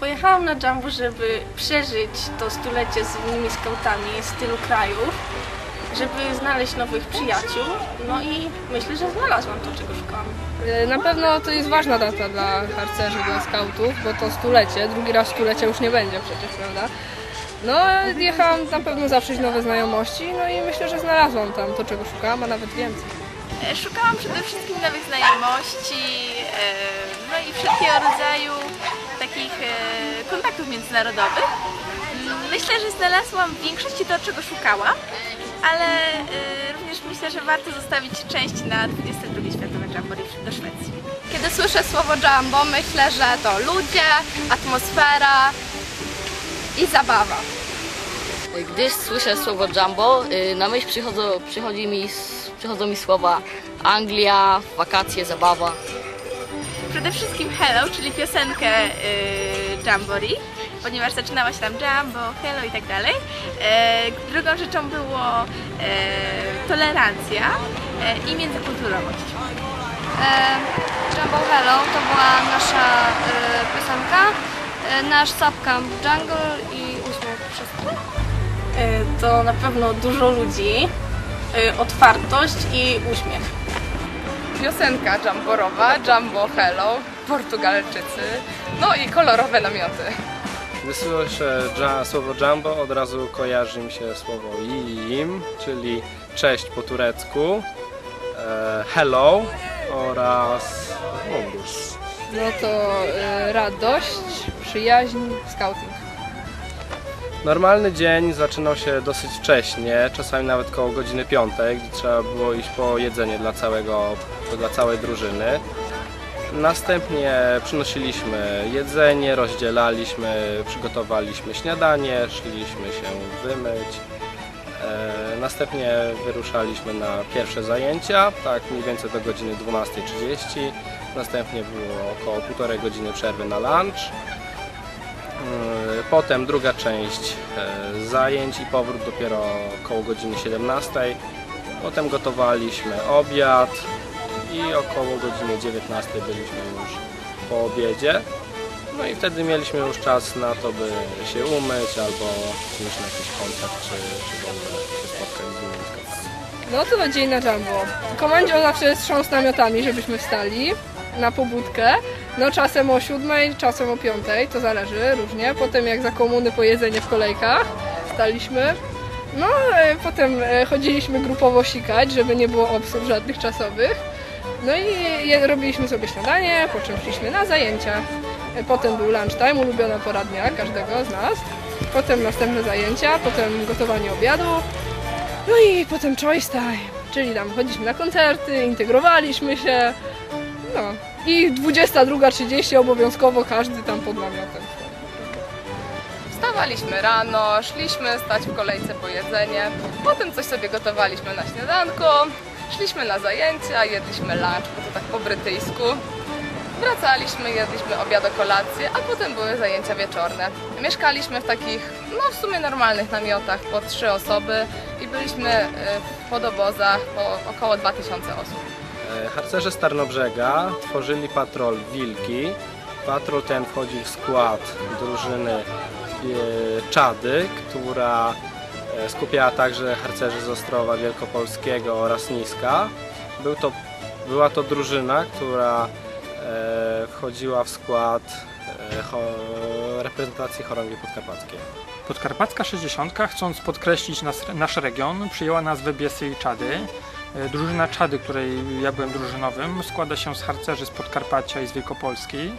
Pojechałam na Jumbo, żeby przeżyć to stulecie z innymi skautami z tylu krajów, żeby znaleźć nowych przyjaciół. No i myślę, że znalazłam to, czego szukałam. E, Na pewno to jest ważna data dla harcerzy, dla skautów, bo to stulecie, drugi raz stulecia już nie będzie przecież, prawda? No, jechałam na pewno zawrzeć nowe znajomości, no i myślę, że znalazłam tam to, czego szukałam, a nawet więcej. E, Szukałam przede wszystkim nowych znajomości, e, no i wszelkiego rodzaju takich e, kontaktów międzynarodowych. Mm, Myślę, że znalazłam w większości to, czego szukałam, ale e, również myślę, że warto zostawić część na 22 Światowe Jamboree do Szwecji. Kiedy słyszę słowo jumbo, myślę, że to ludzie, atmosfera i zabawa. Gdy słyszę słowo jumbo, y, na myśl przychodzą, przychodzi mi, przychodzą mi słowa Anglia, wakacje, zabawa. Przede wszystkim Hello, czyli piosenkę y, Jamboree, ponieważ zaczynała się tam Jumbo, Hello i tak dalej. E, drugą rzeczą było e, tolerancja e, i międzykulturowość. E, Jumbo Hello to była nasza e, piosenka, e, nasz subcamp Jungle i uśmiech wszystkich. E, To na pewno dużo ludzi, e, otwartość i uśmiech. Piosenka jumborowa, Jumbo Hello, Portugalczycy, no i kolorowe namioty. Gdy słyszę dża, słowo jumbo, od razu kojarzy mi się słowo im, czyli cześć po turecku, e, hello oraz mundus. No to e, radość, przyjaźń, scouting. Normalny dzień zaczynał się dosyć wcześnie, czasami nawet koło godziny 5, gdy trzeba było iść po jedzenie dla, całego, dla całej drużyny. Następnie przynosiliśmy jedzenie, rozdzielaliśmy, przygotowaliśmy śniadanie, szliśmy się wymyć. E, następnie wyruszaliśmy na pierwsze zajęcia, tak mniej więcej do godziny 12.30. Następnie było około półtorej godziny przerwy na lunch. Potem druga część e, zajęć i powrót dopiero około godziny 17. Potem gotowaliśmy obiad i około godziny 19 byliśmy już po obiedzie. No i wtedy mieliśmy już czas na to, by się umyć albo przyjść na jakiś kontakt, czy, czy w ogóle się spotkać z innymi. No to dzień na jumbo. Komendzie zawsze jest trząs namiotami, żebyśmy wstali na pobudkę. No czasem o siódmej, czasem o piątej, to zależy różnie. Potem jak za komuny po jedzenie w kolejkach staliśmy. No e, potem e, chodziliśmy grupowo sikać, żeby nie było obsług żadnych czasowych. No i robiliśmy sobie śniadanie, po czym szliśmy na zajęcia. E, Potem był lunchtime, ulubiona pora dnia każdego z nas. Potem następne zajęcia, potem gotowanie obiadu. No i potem choice time, czyli tam chodziliśmy na koncerty, integrowaliśmy się. No i 22.30 obowiązkowo każdy tam pod namiotem. Wstawaliśmy rano, szliśmy stać w kolejce po jedzenie, potem coś sobie gotowaliśmy na śniadanko, szliśmy na zajęcia, jedliśmy lunch, bo to tak po brytyjsku. Wracaliśmy, jedliśmy obiad, kolację, a potem były zajęcia wieczorne. Mieszkaliśmy w takich, no w sumie normalnych namiotach po trzy osoby i byliśmy e, w podobozach po około 2000 osób. E, Harcerze Starnobrzega tworzyli patrol Wilki. Patrol ten wchodził w skład drużyny e, Czady, która e, skupiała także harcerzy z Ostrowa Wielkopolskiego oraz Niska. Był to, była to drużyna, która wchodziła w skład reprezentacji chorągwi podkarpackiej. Podkarpacka 60, chcąc podkreślić nas, nasz region, przyjęła nazwę Biesy i Czady. E, Drużyna Czady, której ja byłem drużynowym, składa się z harcerzy z Podkarpacia i z Wielkopolski.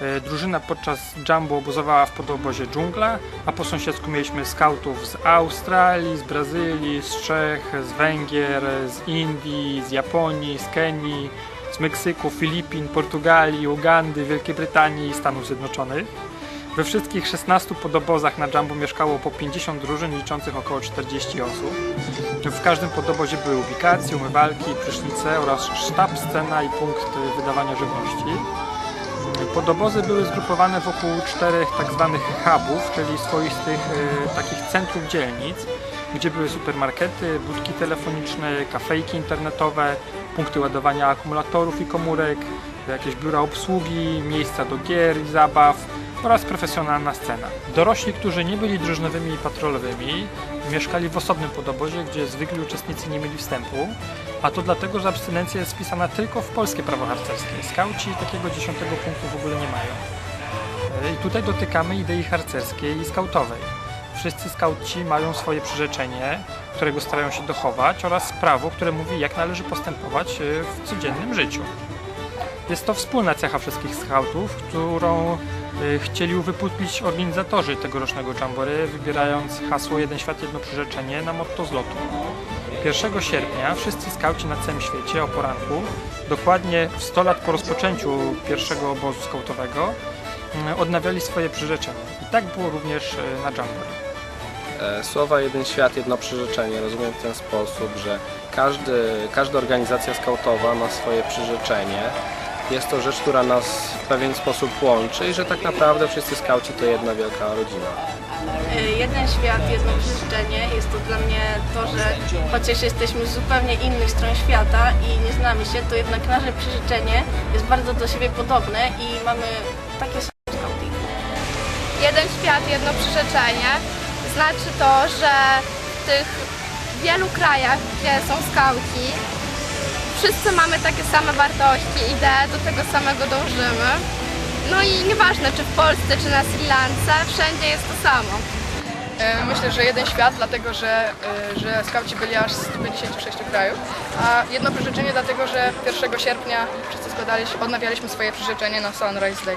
E, Drużyna podczas jumbo obozowała w podobozie dżungla, a po sąsiedzku mieliśmy skautów z Australii, z Brazylii, z Czech, z Węgier, z Indii, z Japonii, z Kenii, z Meksyku, Filipin, Portugalii, Ugandy, Wielkiej Brytanii i Stanów Zjednoczonych. We wszystkich 16 podobozach na Jumbo mieszkało po 50 drużyn liczących około 40 osób. W każdym podobozie były ubikacje, umywalki, prysznice oraz sztab, scena i punkt wydawania żywności. Podobozy były zgrupowane wokół czterech tak zwanych hubów, czyli swoistych e, takich centrów dzielnic, gdzie były supermarkety, budki telefoniczne, kafejki internetowe, punkty ładowania akumulatorów i komórek, jakieś biura obsługi, miejsca do gier i zabaw, oraz profesjonalna scena. Dorośli, którzy nie byli drużynowymi i patrolowymi, mieszkali w osobnym podobozie, gdzie zwykli uczestnicy nie mieli wstępu, a to dlatego, że abstynencja jest wpisana tylko w polskie prawo harcerskie. Skauci takiego dziesiątego punktu w ogóle nie mają. E, I tutaj dotykamy idei harcerskiej i skautowej. Wszyscy skauci mają swoje przyrzeczenie, którego starają się dochować oraz prawo, które mówi jak należy postępować e, w codziennym życiu. Jest to wspólna cecha wszystkich skautów, którą chcieli uwypuklić organizatorzy tegorocznego Jamboree, wybierając hasło Jeden Świat, Jedno Przyrzeczenie na motto zlotu. 1 sierpnia wszyscy skauci na całym świecie o poranku, dokładnie w 100 lat po rozpoczęciu pierwszego obozu skautowego, y, odnawiali swoje przyrzeczenia. I tak było również y, na Jamboree. E, Słowa jeden świat, jedno przyrzeczenie rozumiem w ten sposób, że każdy, każda organizacja skautowa ma swoje przyrzeczenie. Jest to rzecz, która nas w pewien sposób łączy i że tak naprawdę wszyscy skauci to jedna wielka rodzina. Y, Jeden świat, jedno przyrzeczenie. Jest to dla mnie to, że chociaż jesteśmy z zupełnie innych stron świata i nie znamy się, to jednak nasze przyrzeczenie jest bardzo do siebie podobne i mamy takie same skauty. jeden świat, jedno przyrzeczenie. Znaczy to, że w tych wielu krajach, gdzie są skauci, wszyscy mamy takie same wartości, idee, do tego samego dążymy. No i nieważne, czy w Polsce, czy na Sri Lance, wszędzie jest to samo. E, Myślę, że jeden świat, dlatego że, e, że skauci byli aż z 56 krajów, a jedno przyrzeczenie dlatego, że 1 sierpnia wszyscy składaliśmy, odnawialiśmy swoje przyrzeczenie na Sunrise Day.